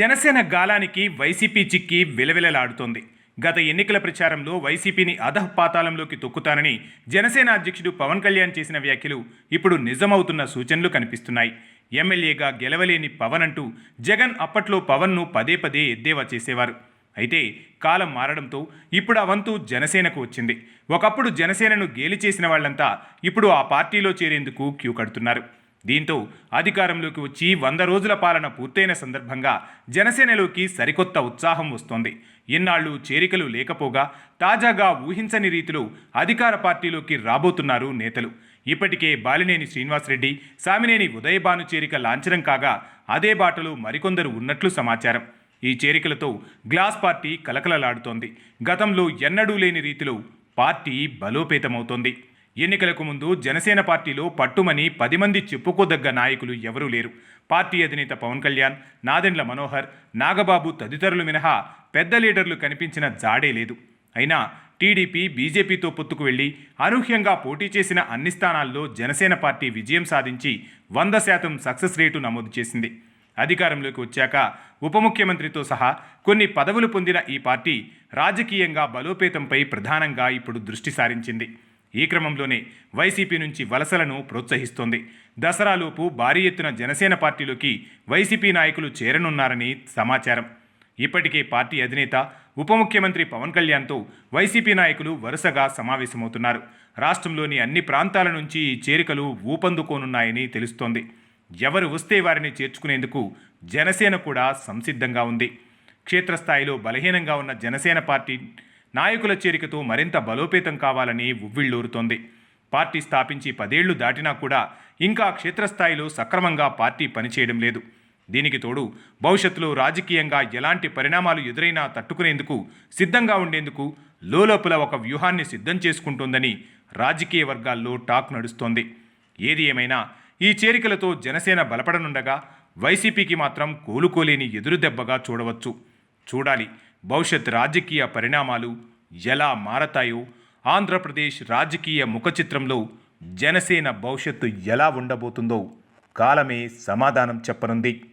Janasena గాలానికి YCP చిక్కి విలవిలలాడుతోంది. గత ఎన్నికల ప్రచారంలో వైసీపీని అధఃపాతాళంలోకి తొక్కుతానని జనసేన అధ్యక్షుడు పవన్ కళ్యాణ్ చేసిన వ్యాఖ్యలు ఇప్పుడు నిజమవుతున్న సూచనలు కనిపిస్తున్నాయి. ఎమ్మెల్యేగా గెలవలేని పవన్ అంటూ జగన్ అప్పట్లో పవన్ను పదే పదే ఎద్దేవా చేసేవారు. అయితే కాలం మారడంతో ఇప్పుడు ఆ వంతు జనసేనకు వచ్చింది. ఒకప్పుడు జనసేనను గేలి చేసిన వాళ్ళంతా ఇప్పుడు ఆ పార్టీలో చేరేందుకు క్యూ కడుతున్నారు. దీంతో అధికారంలోకి వచ్చి వంద రోజుల పాలన పూర్తయిన సందర్భంగా జనసేనలోకి సరికొత్త ఉత్సాహం వస్తోంది. ఇన్నాళ్ళు చేరికలు లేకపోగా తాజాగా ఊహించని రీతిలో అధికార పార్టీలోకి రాబోతున్నారు నేతలు. ఇప్పటికే బాలినేని శ్రీనివాసరెడ్డి సామినేని ఉదయభాను చేరిక లాంఛనం కాగా అదే బాటలో మరికొందరు ఉన్నట్లు సమాచారం. ఈ చేరికలతో గ్లాస్ పార్టీ కలకలలాడుతోంది. గతంలో ఎన్నడూ లేని రీతిలో పార్టీ బలోపేతమవుతోంది. ఎన్నికలకు ముందు జనసేన పార్టీలో పట్టుమని పది మంది చెప్పుకోదగ్గ నాయకులు ఎవరూ లేరు. పార్టీ అధినేత పవన్ కళ్యాణ్ నాదెండ్ల మనోహర్ నాగబాబు తదితరులు మినహా పెద్ద లీడర్లు కనిపించిన జాడే లేదు. అయినా టీడీపీ బీజేపీతో పొత్తుకు వెళ్ళి అనూహ్యంగా పోటీ చేసిన అన్ని స్థానాల్లో జనసేన పార్టీ విజయం సాధించి వంద శాతం సక్సెస్ రేటు నమోదు చేసింది. అధికారంలోకి వచ్చాక ఉప ముఖ్యమంత్రితో సహా కొన్ని పదవులు పొందిన ఈ పార్టీ రాజకీయంగా బలోపేతంపై ప్రధానంగా ఇప్పుడు దృష్టి సారించింది. ఈ క్రమంలోనే వైసీపీ నుంచి వలసలను ప్రోత్సహిస్తోంది. దసరాలోపు భారీ ఎత్తున జనసేన పార్టీలోకి వైసీపీ నాయకులు చేరనున్నారని సమాచారం. ఇప్పటికే పార్టీ అధినేత ఉప ముఖ్యమంత్రి పవన్ కళ్యాణ్తో వైసీపీ నాయకులు వరుసగా సమావేశమవుతున్నారు. రాష్ట్రంలోని అన్ని ప్రాంతాల నుంచి ఈ చేరికలు ఊపందుకోనున్నాయని తెలుస్తోంది. ఎవరు వస్తే వారిని చేర్చుకునేందుకు జనసేన కూడా సంసిద్ధంగా ఉంది. క్షేత్రస్థాయిలో బలహీనంగా ఉన్న జనసేన పార్టీ నాయకుల చేరికతో మరింత బలోపేతం కావాలని ఉవ్విళ్ళూరుతోంది. పార్టీ స్థాపించి పదేళ్ళు దాటినా కూడా ఇంకా క్షేత్రస్థాయిలో సక్రమంగా పార్టీ పనిచేయడం లేదు. దీనికి తోడు భవిష్యత్తులో రాజకీయంగా ఎలాంటి పరిణామాలు ఎదురైనా తట్టుకునేందుకు సిద్ధంగా ఉండేందుకు లోలోపల ఒక వ్యూహాన్ని సిద్ధం చేసుకుంటోందని రాజకీయ వర్గాల్లో టాక్ నడుస్తోంది. ఏది ఏమైనా ఈ చేరికలతో జనసేన బలపడనుండగా వైసీపీకి మాత్రం కోలుకోలేని ఎదురుదెబ్బగా చూడవచ్చు. చూడాలి భవిష్యత్ రాజకీయ పరిణామాలు ఎలా మారతాయో ఆంధ్రప్రదేశ్ రాజకీయ ముఖచిత్రంలో జనసేన భవిష్యత్తు ఎలా ఉండబోతుందో కాలమే సమాధానం చెప్పనుంది.